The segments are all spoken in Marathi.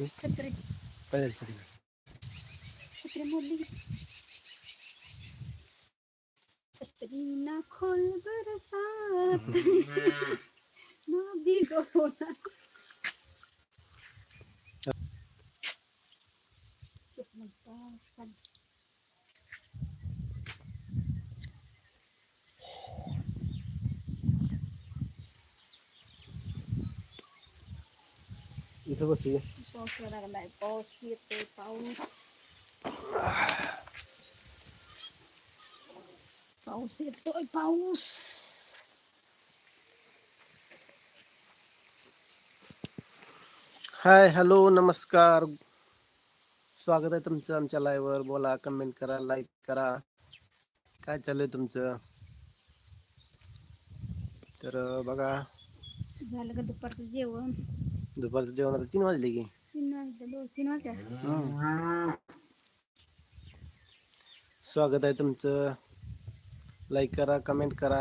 ¿Qué Katrina No digo. इथं बसू पाऊस लागलाय पाऊस येतोय पाऊस पाऊस येतोय पाऊस हाय हॅलो नमस्कार स्वागत आहे तुमचं आमच्या लाईव्हवर बोला कमेंट करा लाईक करा काय चाललंय तुमचं तर बघा झालं का दुपारचं जेवण दुपारचं जेवण आता तीन वाजले की तीन दोन हम्म. स्वागत आहे तुमचं लाईक करा कमेंट करा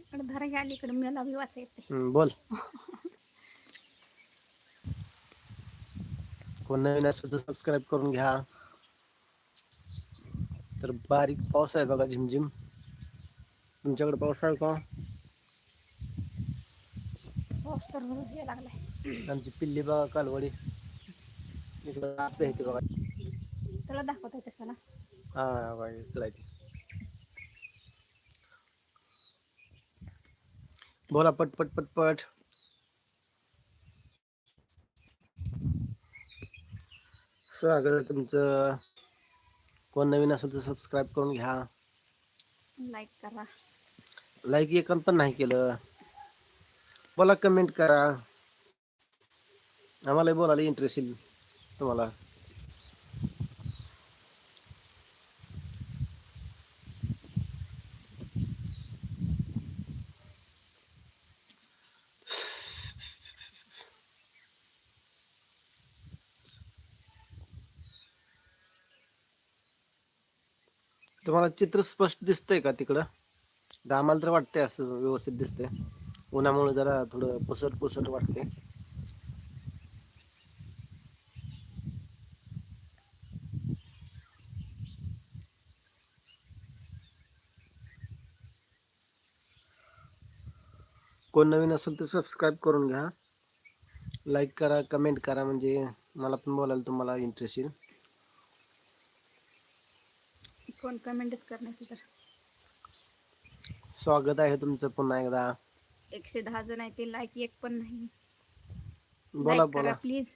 इकडे धरा घ्या इकडे मला बी वाचा येते हम्म, बोल कोण नवीन असेल तर सबस्क्राईब करून घ्या तर बारीक पाऊस आहे बघा झिमझिम तुमच्याकडे पाऊस आहे का पाऊस तर रोजच यायला लागलाय. आमची पिल्ली बघा कालवडी. इकडं आपल्या इथे बघा. दाखवत आहे हा बघा इकडं आहे ती. बोला पटपट पटपट स्वागत आहे तुमचं. कोण नवीन असेल तर सबस्क्राईब करून घ्या. लाईक करा. लाईक एक पण नाही केलं. बोला कमेंट करा. आम्हाला बोलायला इंटरेस्ट येईल तुम्हाला. तुम्हाला चित्र स्पष्ट दिसतंय का तिकडं? तर आम्हाला तर वाटतंय असं व्यवस्थित दिसतंय. उन्हामुळे जरा थोडं पुसट पुसट वाटते. कोण नवीन असेल तर सबस्क्राईब करून घ्या. लाईक करा कमेंट करा म्हणजे मला पण बोलायला तुम्हाला इंटरेस्ट येईल. कोण कमेंटच करण्याची तर स्वागत आहे तुमचं पुन्हा एकदा. एकशे दहा जण आहे ते लाईक एक पण नाही. बोला बोला करा प्लीज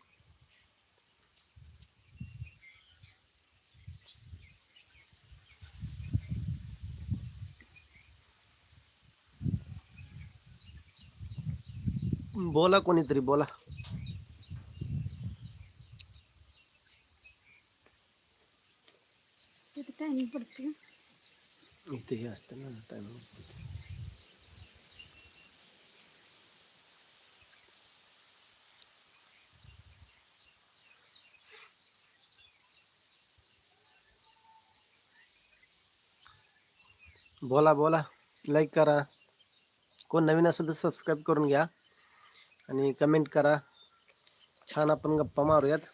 बोला कोणीतरी बोला. तिथे टायमिंग पडते इथे हे असतं ना टाइम बोला बोला. लाईक करा. कोण नवीन असेल तर सबस्क्राईब करून घ्या. आणि कमेंट करा. छान आपण गप्पा मारूयात.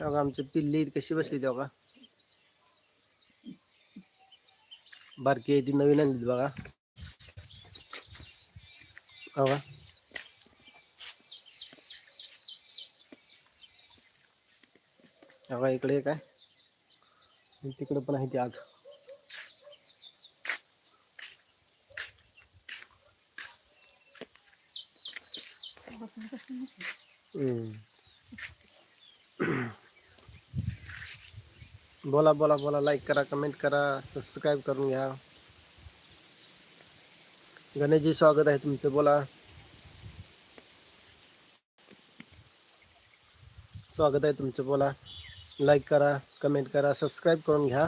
बघा आमची पिल्ली कशी बसली ती बघा. बारकी आहे ती नवीन आणली बघा. बघा. बघा इकडे काय तिकडे पण आहे ती आग. बोला बोला बोला लाईक करा कमेंट करा सबस्क्राईब करून घ्या. गणेशजी स्वागत आहे तुमचं बोला. स्वागत आहे तुमचं बोला. लाईक करा कमेंट करा सबस्क्राईब करून घ्या.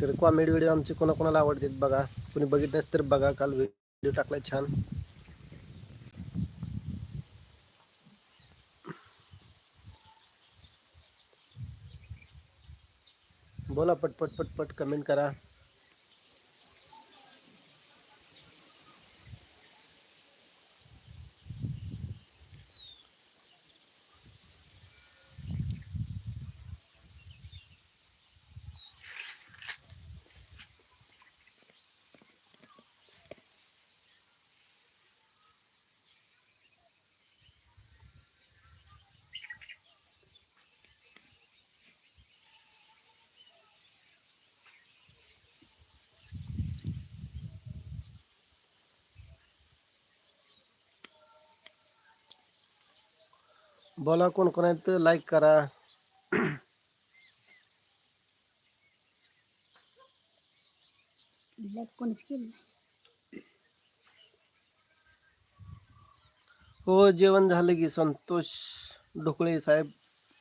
तर कॉमेडी व्हिडिओ आमचे कोणाकोणाला आवडतात बघा. कोणी बघितलंच तर बघा काल व्हिडिओ टाकला छान. बोला पटपट पटपट कमेंट करा. बोला कोण कोण आहेत लाईक करा हो जेवण झालं की संतोष ढोकळे साहेब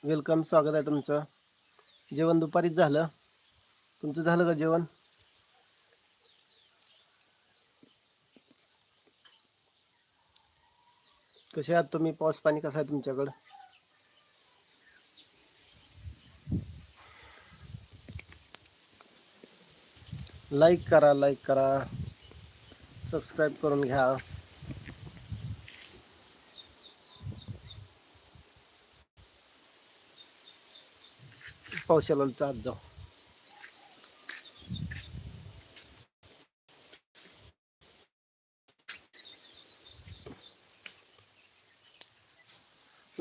वेलकम स्वागत आहे तुमचं. जेवण दुपारीच झालं. तुमचं झालं का जेवण? कसे आहात तुम्ही? पाऊस पाणी कसं आहे तुमच्याकडं? लाईक करा लाईक करा. सबस्क्राईब करून घ्या. पावसाला चालत जाऊ.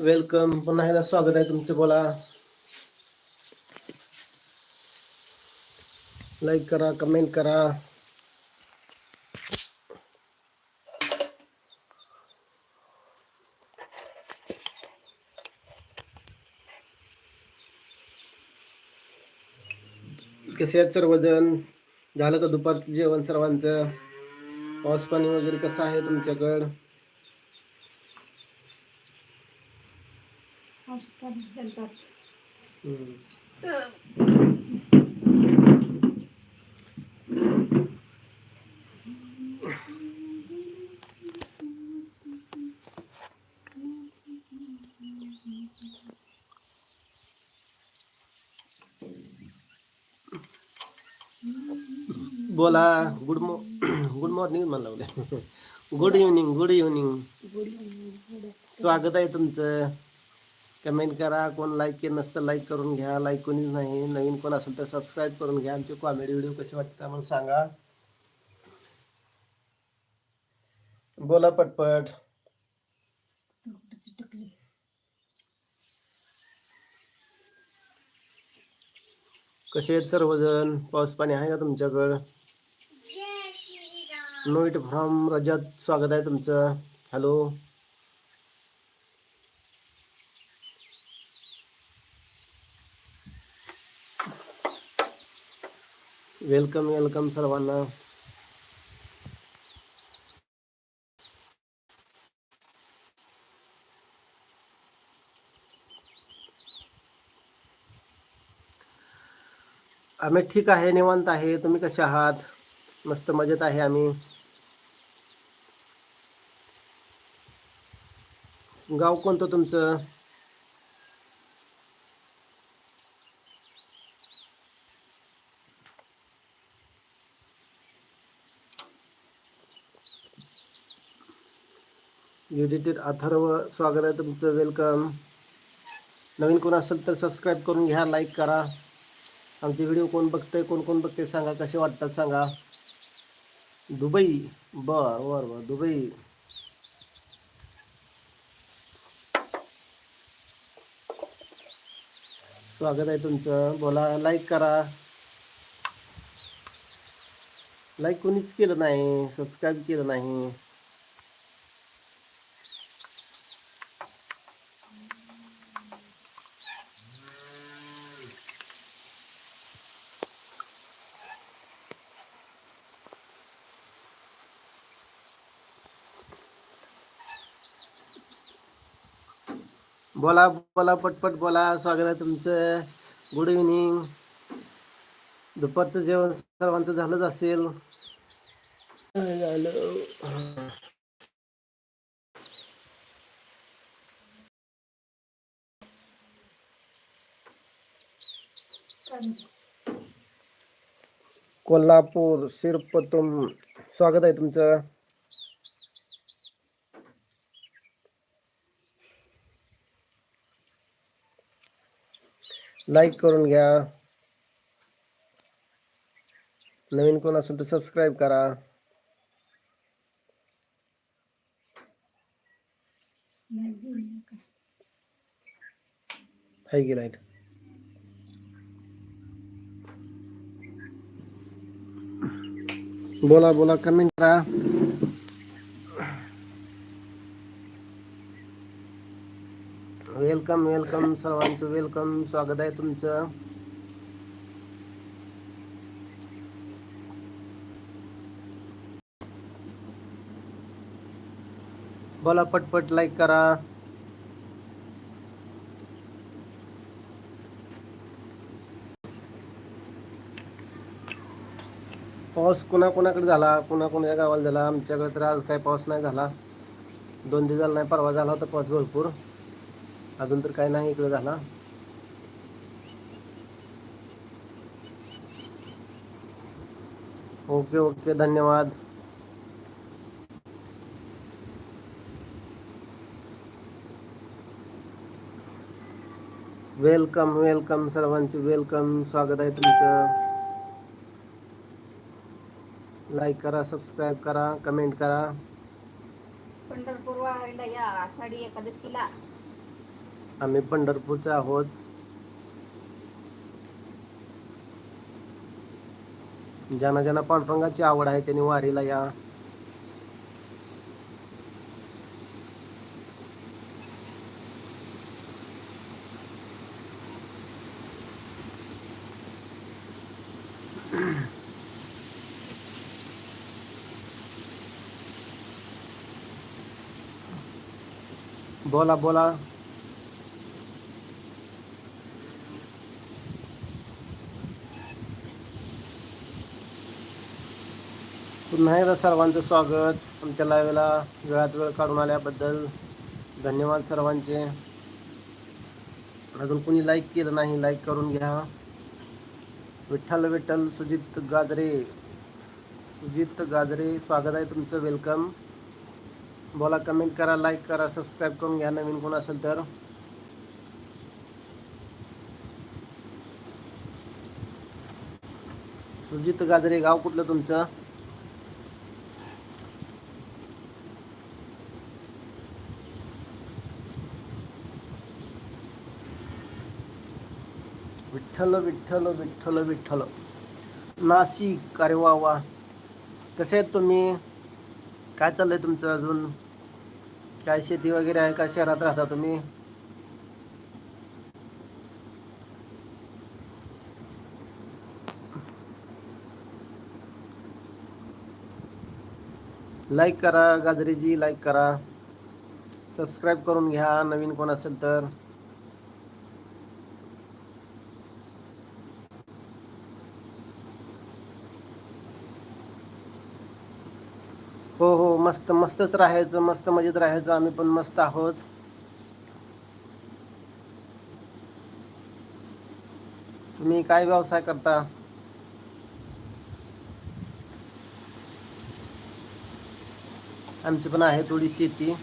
वेलकम पुन्हा एकदा स्वागत आहे तुमचं बोला. लाईक करा कमेंट करा. कसे आहेत सर्वजण? झालं का दुपारचं जेवण सर्वांचं? पाऊस पाणी वगैरे कसं आहे तुमच्याकडं? बोला गुड मॉ गुड मॉर्निंग म्हणलं उद्या. गुड इव्हनिंग गुड इव्हनिंग स्वागत आहे तुमचं. कमेंट करा. कोण लाईक केलं नसतं लाईक करून घ्या. लाईक कोणीच नाही. नवीन कोण असेल तर सबस्क्राईब करून घ्या. आमचे कॉमेडी व्हिडिओ कसे वाटतात आम्हाला सांगा. बोला पटपट. कसे आहेत सर्वजण? पाऊस पाणी आहे का तुमच्याकडं? नोईट फ्रॉम रजत स्वागत आहे तुमचं. हॅलो वेलकम वेलकम सर्वांना. आम्ही ठीक आहे निवांत आहे. तुम्ही कसे आहात? मस्त मजेत आहे आम्ही. गाव कोणतं तुमचं? युडिटेड अथर्व स्वागत आहे तुमचं. वेलकम नवीन कोण असेल तर सबस्क्राईब करून घ्या लाईक करा. आमचे व्हिडिओ कोण बघतंय कोण कोण बघते सांगा कसे वाटतात सांगा. दुबई. बर बर बर. दुबई. स्वागत आहे तुमचं. बोला लाईक करा. लाईक कोणीच केलं नाही सबस्क्राईब केलं नाही. बोला बोला पटपट बोला. स्वागत आहे तुमचं. गुड इव्हनिंग दुपारचं जेवण सर्वांचं झालंच असेल. कोल्हापूर सिरपतुम स्वागत आहे तुमचं. लाईक करून घ्या. नवीन कोण असेल तर सबस्क्राईब करा की बोला बोला कमेंट करा. वेलकम वेलकम सर्वांचं वेलकम. स्वागत आहे तुमचं. बोला पटपट लाईक करा. पाऊस कोणाकोणाकडे झाला? कोणाकोणाच्या गावाला झाला? आमच्याकडे तर आज काही पाऊस नाही झाला. दोन दिवस झाला नाही परवा झाला होता पाऊस भरपूर. अजून तर काही नाही इकडे झाला. ओके ओके धन्यवाद. वेलकम वेलकम सर्वांचे वेलकम. स्वागत आहे तुमचं. लाईक करा सबस्क्राईब करा कमेंट करा. पंढरपूर वारीला या आषाढी एकादशीला. आम्ही पंढरपूरचे आहोत. ज्यांना ज्यांना पांडुरंगाची आवड आहे त्यांनी वारीला या. बोला बोला. पुन्हा एकदा सर्वांचं स्वागत. आमच्या लाईव्हला वेळात वेळ काढून आल्याबद्दल धन्यवाद सर्वांचे. अजून कोणी लाईक केलं नाही लाईक करून घ्या. विठ्ठल विठ्ठल सुजित गाजरे. सुजित गाजरे स्वागत आहे तुमचं वेलकम बोला कमेंट करा लाईक करा सबस्क्राईब करून घ्या नवीन कोण असेल तर. सुजित गाजरे गाव कुठलं तुमचं? विठ्ठल विठ्ठल विठ्ठल विठ्ठल. नाशिक अरे वा वा कसे आहेत तुम्ही? काय चाललंय तुमचं अजून? काय शेती वगैरे आहे? का शहरात राहता तुम्ही? लाईक करा गाजरीजी लाईक करा. सबस्क्राईब करून घ्या नवीन कोण असेल तर. हो हो मस्त मस्तच राहायचं मस्त मजेत राहायचं आम्ही पण मस्त आहोत. तुम्ही काय व्यवसाय करता? आमची पण आहे थोडी शेती.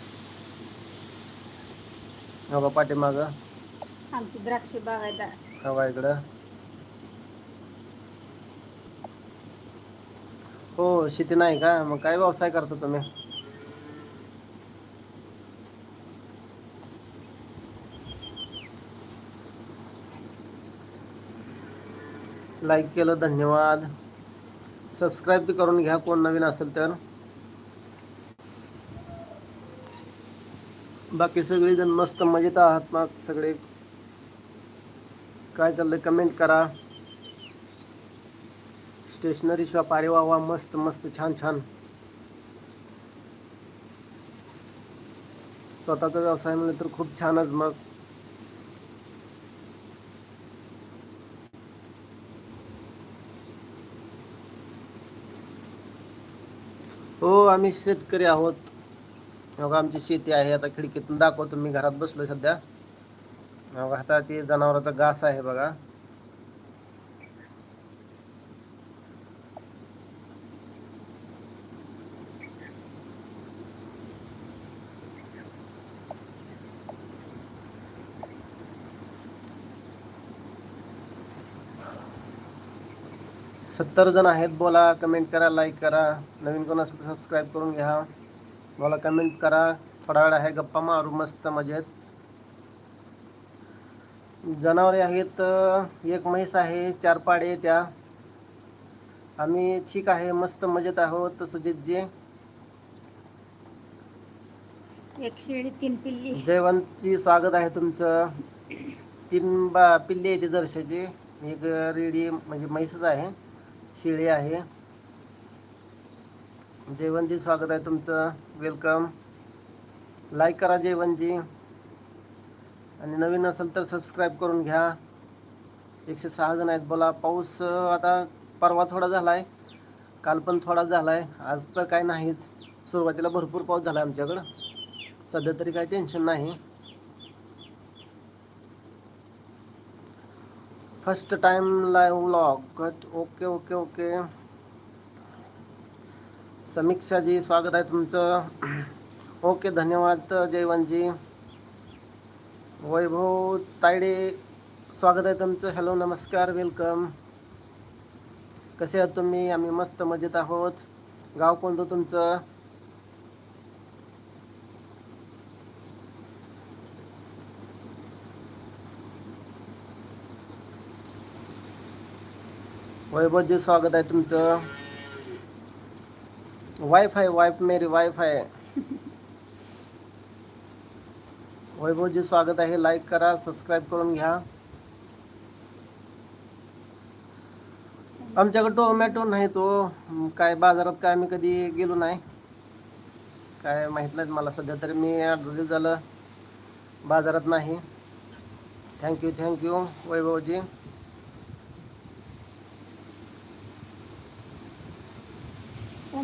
हवा पाठीमाग. आमची द्राक्षे बागायदार हवा इकडं. हो, शेती नाही का? मग काय व्यवसाय करता तुम्ही? लाईक केलं, धन्यवाद. सबस्क्राईब बी करून घ्या, कोण नवीन असेल तर. बाकी सगळेजण मस्त मजेत आहात मग, सगळे. काय चाललंय? कमेंट करा. Stationery shop. अरे वा वा मस्त मस्त छान छान. स्वतःचा व्यवसाय म्हणलं तर खूप छानच मग. हो आम्ही शेतकरी आहोत. बघा आमची शेती आहे. आता खिडकीतून दाखवतो. मी घरात बसलो सध्या. बघा आता ते जनावराचा घास आहे बघा. सत्तर जण आहेत बोला कमेंट करा लाईक करा. नवीन कोण असेल तर सबस्क्राईब करून घ्या. बोला कमेंट करा. थोडा वेळ आहे गप्पा मारू मस्त मजेत. जनावरे आहेत एक म्हैस आहे चार पाडे त्या. आम्ही ठीक आहे मस्त मजेत आहोत सुजितजी एक शेळी तीन पिल्ली. जयवंतची स्वागत आहे तुमचं. तीन बा पिल्ली आहे ती जर्शाची एक रेडी म्हणजे म्हैसच आहे. शिळे आहे. जयवंतजी स्वागत आहे तुमचं. वेलकम लाईक करा जयवंतजी आणि नवीन असेल तर सबस्क्राईब करून घ्या. एकशे सहा जण आहेत. बोला पाऊस आता परवा थोडा झाला आहे काल पण थोडा झाला आहे आज तर काय नाहीच. सुरुवातीला भरपूर पाऊस झाला आहे आमच्याकडं. सध्या तरी काही टेन्शन नाही. First time live vlog cut okay okay okay Samikshaji स्वागत आहे तुमचं. ओके धन्यवाद जयवंतजी. वैभव तायडे स्वागत आहे तुमचं. हॅलो नमस्कार वेलकम कसे आहात तुम्ही? आम्ही मस्त मजेत आहोत. गाव कोणतं तुमचं? वैभवजी स्वागत आहे तुमचं. वाईफ आहे वाईफ मेरी वाईफ आहे वैभवजी स्वागत आहे. लाईक करा सबस्क्राईब करून घ्या. आमच्याकडे टोमॅटो नाही तो. काय बाजारात काय आम्ही कधी गेलो नाही. काय माहीत नाही मला सध्या तरी. मी आठ दिवस झालं. बाजारात नाही. Thank you thank you Vaibhavji.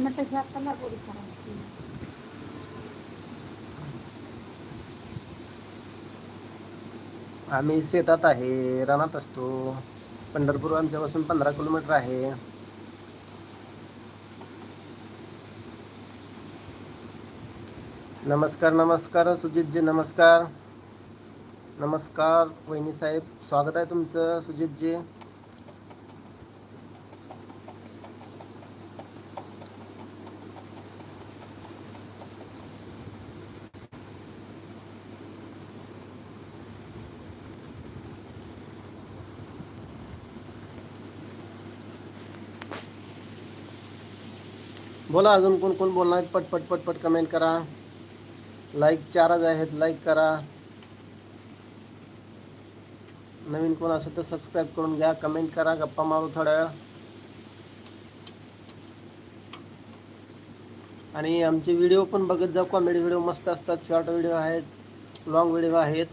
टोमॅटोची आता लागवड करायची. आम्ही शेतात आहे रानात असतो. पंढरपूर आमच्यापासून पंधरा किलोमीटर आहे. नमस्कार नमस्कार सुजितजी नमस्कार. नमस्कार वहिनी साहेब. स्वागत आहे तुमचं सुजितजी. बोला अजून कोण कोण बोलणार? आहेत? पट पट पट पट कमेंट करा. लाईक चारच आहेत लाईक करा. नवीन कोण असेल तर सबस्क्राईब करून घ्या कमेंट करा गप्पा मारू थोड्या वेळ. आणि आमचे व्हिडिओ पण बघत जाऊ कॉमेडी व्हिडिओ मस्त असतात शॉर्ट व्हिडिओ आहेत लॉंग व्हिडिओ आहेत.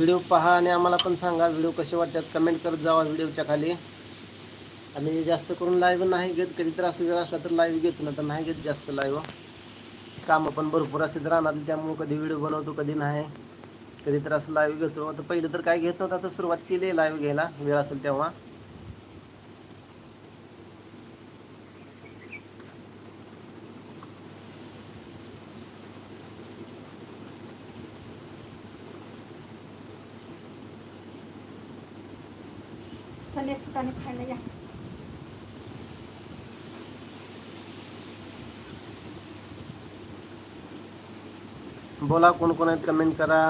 व्हिडिओ पहा आणि आम्हाला पण सांगा. व्हिडिओ कसे वाटतात? कमेंट करत जावा व्हिडिओच्या खाली. आणि जास्त करून लाईव्ह नाही घेत. कधी तर असं वेळ असला तर लाईव्ह घेतो ना तर नाही घेत जास्त लाईव्ह कामं पण भरपूर असतात राहणार त्यामुळे कधी व्हिडिओ बनवतो कधी नाही. कधी तर असं लाईव्ह घेतो. आता पहिलं तर काय घेत नव्हता. तर सुरुवात केली आहे लाईव्ह घ्यायला. वेळ असेल तेव्हा. चल एक ठिकाणी खायला या बोला कोण कोण आहेत कमेंट करा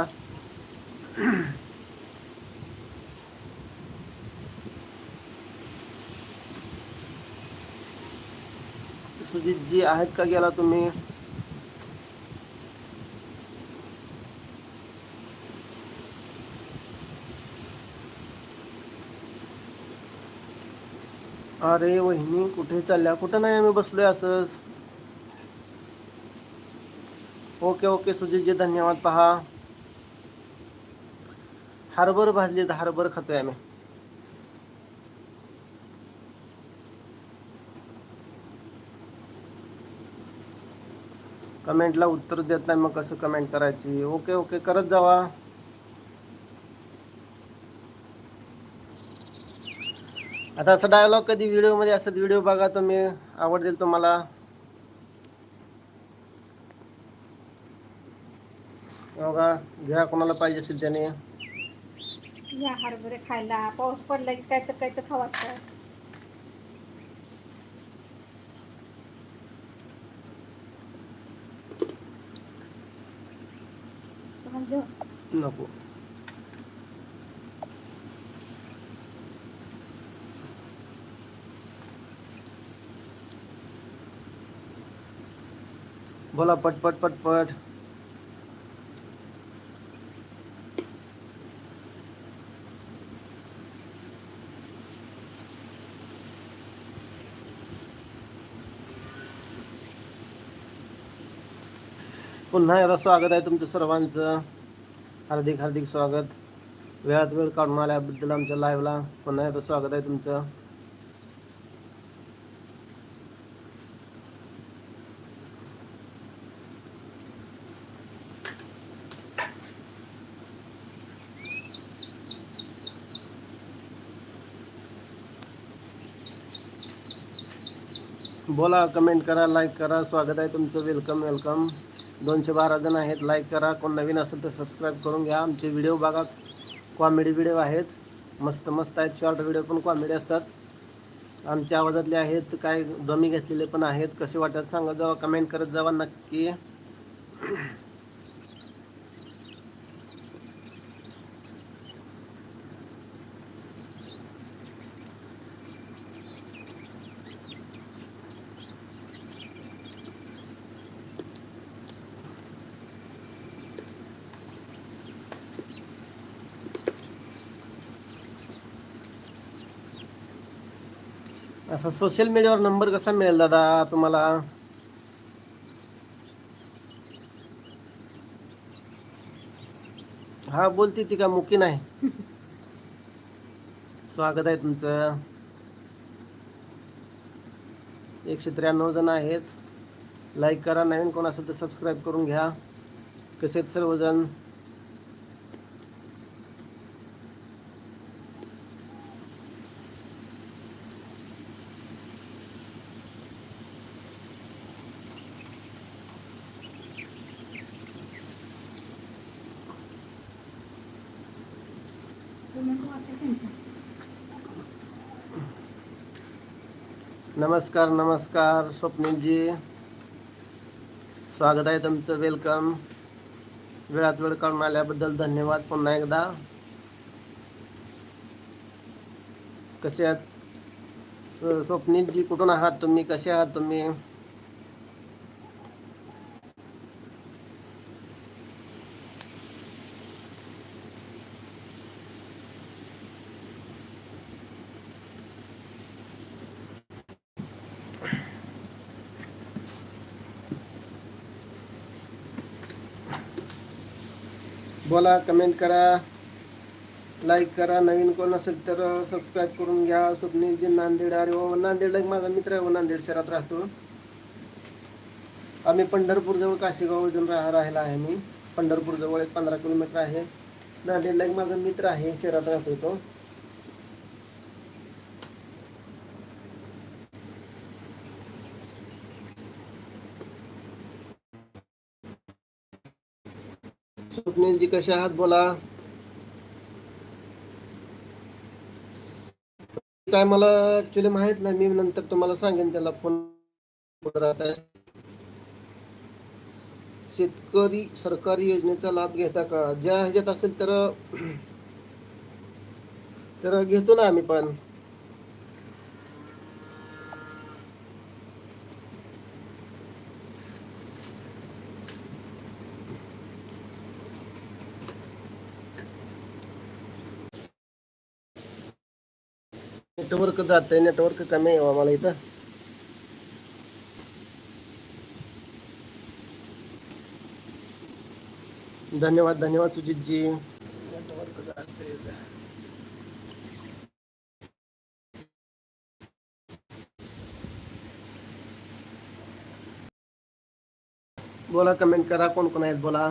सुजितजी आहेत का गेला तुम्ही अरे वहिनी कुठे चालल्या? कुठं नाही आम्ही बसलोय असंच. ओके ओके सुजितजी धन्यवाद पहा. हरभर तर हरभर खातोय आम्ही. कमेंटला उत्तर देत नाही मग कसं कमेंट करायची? ओके ओके करत जावा. आता असं डायलॉग कधी व्हिडिओमध्ये असत व्हिडिओ बघा तुम्ही आवडतील तुम्हाला. बघा घ्या कोणाला पाहिजे असेल त्याने. या हरभरे खायला. पाऊस पडला की काय तर काय तर खावायचं नको. बोला पटपट पटपट पुन्हा एकदा स्वागत आहे तुमचं सर्वांचं. हार्दिक हार्दिक स्वागत. वेळात वेळ काढून आल्याबद्दल आमच्या लाईव्हला पुन्हा एकदा स्वागत आहे तुमचं. बोला कमेंट करा लाईक करा. स्वागत आहे तुमचं. वेलकम वेलकम दोनशे बारा जण आहेत. लाईक करा. कोण नवीन असेल तर सबस्क्राईब करून घ्या. आमचे व्हिडिओ बघा. कॉमेडी व्हिडिओ आहेत. मस्त मस्त आहेत. शॉर्ट व्हिडिओ पण कॉमेडी असतात. आमच्या आवाजातले आहेत. काय दमी घेतलेले पण आहेत. कसे वाटत सांगा जावा कमेंट करत जावा नक्की. असा सोशल मीडियावर नंबर कसा मिळेल दादा तुम्हाला? हा बोलती ती का मुकी नाही? स्वागत आहे तुमचं. एकशे त्र्याण्णव जण आहेत. लाईक करा नवीन कोण असेल तर सबस्क्राईब करून घ्या. कसे आहेत सर्वजण? नमस्कार नमस्कार स्वप्नीलजी. स्वागत आहे तुमचं वेलकम वेळात वेळ काढून आल्याबद्दल धन्यवाद पुन्हा एकदा. कसे आहात? स्वप्नीलजी कुठून आहात तुम्ही? कसे आहात तुम्ही? बोला कमेंट करा लाईक करा. नवीन कोण असेल तर सबस्क्राईब करून घ्या. स्वप्नीलजी नांदेड अरे हो नांदेडला एक माझा मित्र आहे हो, नांदेड शहरात राहतो. आम्ही पंढरपूरजवळ काशीगाव अजून राहा राहिला आहे मी पंढरपूरजवळ एक पंधरा किलोमीटर आहे. नांदेडला एक माझा मित्र आहे शहरात राहतो तो. स्वप्नीलजी कसे आहात? बोला. काय मला ऍक्च्युली माहीत नाही. मी नंतर तुम्हाला सांगेन त्याला फोन आहे शेतकरी सरकारी योजनेचा लाभ घेता का? ज्या ह्याच्यात असेल तर तर घेतो ना आम्ही पण. नेटवर्क जातंय नेटवर्क कमी आहे आम्हाला इथं. धन्यवाद धन्यवाद सुजितजी. नेटवर्क जातंय बोला कमेंट करा कोण कोण आहेत बोला.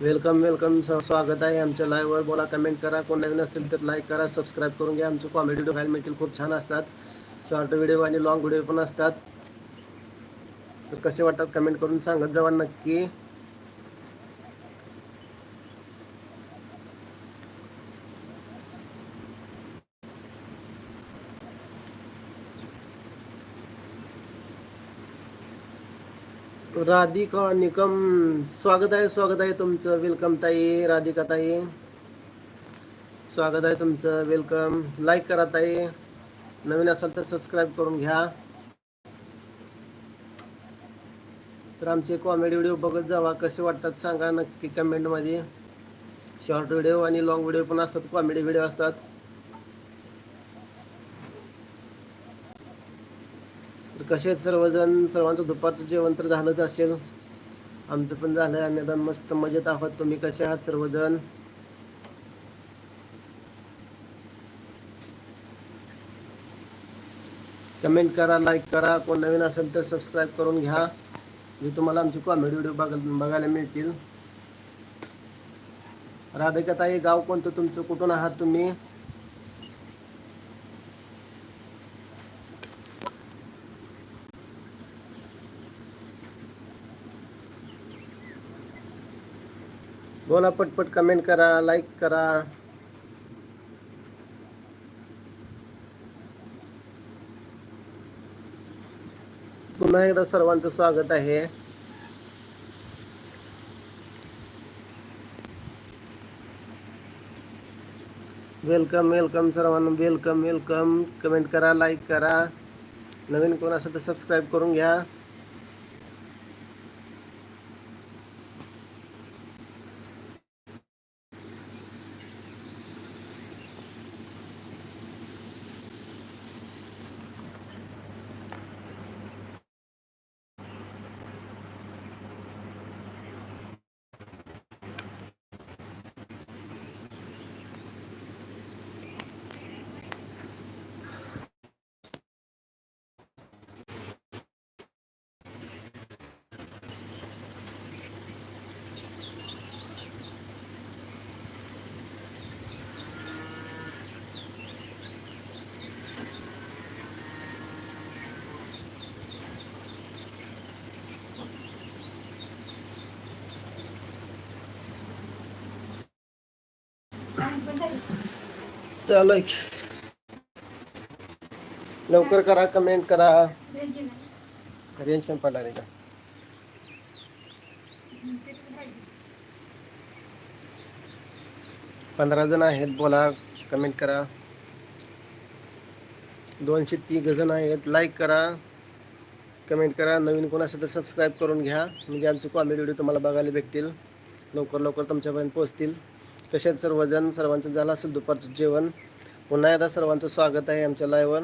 वेलकम वेलकम स- स्वागत आहे आमच्या लाईव्हवर बोला कमेंट करा. कोण नवीन असतील तर लाईक करा सबस्क्राईब करून घ्या. आमचे कॉमेडी व्हिडिओ खायला मिळतील खूप छान असतात. शॉर्ट व्हिडिओ आणि लॉंग व्हिडिओ पण असतात. तर कसे वाटतात कमेंट करून सांगत जावा नक्की. राधिका निकम स्वागत आहे स्वागत आहे तुमचं. वेलकम ताई राधिका ताई. स्वागत आहे तुमचं. वेलकम लाईक करा ताई. नवीन असाल तर सबस्क्राईब करून घ्या. तर आमचे कॉमेडी व्हिडिओ बघत जावा. कसे वाटतात सांगा नक्की कमेंटमध्ये शॉर्ट व्हिडिओ आणि लॉंग व्हिडिओ पण असतात. कॉमेडी व्हिडिओ असतात. कसे आहेत सर्वजण? सर्वांचं दुपारचं जेवण तर झालंच असेल. आमचं पण झालं आम्ही आता मस्त मजेत आहोत. तुम्ही कसे आहात सर्वजण? कमेंट करा लाईक करा. कोण नवीन असेल तर सबस्क्राईब करून घ्या. जे तुम्हाला आमची कॉमेडी व्हिडिओ बघायला बघायला मिळतील. राधिकाताई गाव कोणतं तुमचं? कुठून आहात तुम्ही? बोला पटपट कमेंट करा लाईक करा. पुन्हा एकदा सर्वांचं स्वागत आहे. वेलकम वेलकम सर्वांना. वेलकम वेलकम कमेंट करा लाईक करा. नवीन कोण असेल तर सबस्क्राईब करून घ्या. चालू लवकर करा कमेंट करा. रेंज कमी पडणार आहे का? पंधरा जण आहेत बोला कमेंट करा. दोनशे तीस जण आहेत लाईक करा. कमेंट करा. नवीन कोण असेल तर सबस्क्राईब करून घ्या. म्हणजे आमचे कॉमेडी व्हिडिओ तुम्हाला बघायला भेटतील. लवकर लवकर तुमच्यापर्यंत पोहोचतील. कशात सर्वजण सर्वांचं झालं असेल दुपारचं जेवण. पुन्हा एकदा सर्वांचं स्वागत आहे आमच्या लाईव्हवर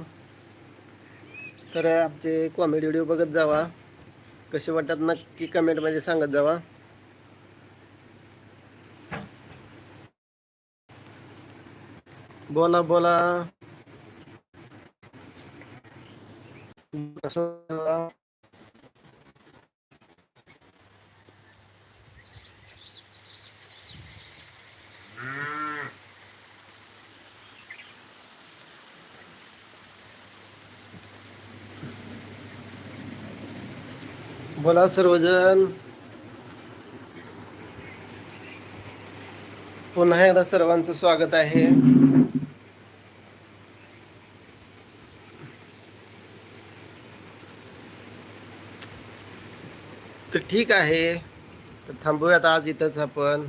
तर आमचे कॉमेडी व्हिडिओ बघत जावा. कसे वाटतात नक्की कमेंटमध्ये सांगत जावा. बोला बोला कसं बोला सर्वजण. पुन्हा एकदा सर्वांचं स्वागत आहे. तर ठीक आहे. तर थांबूयात आज इथंच आपण.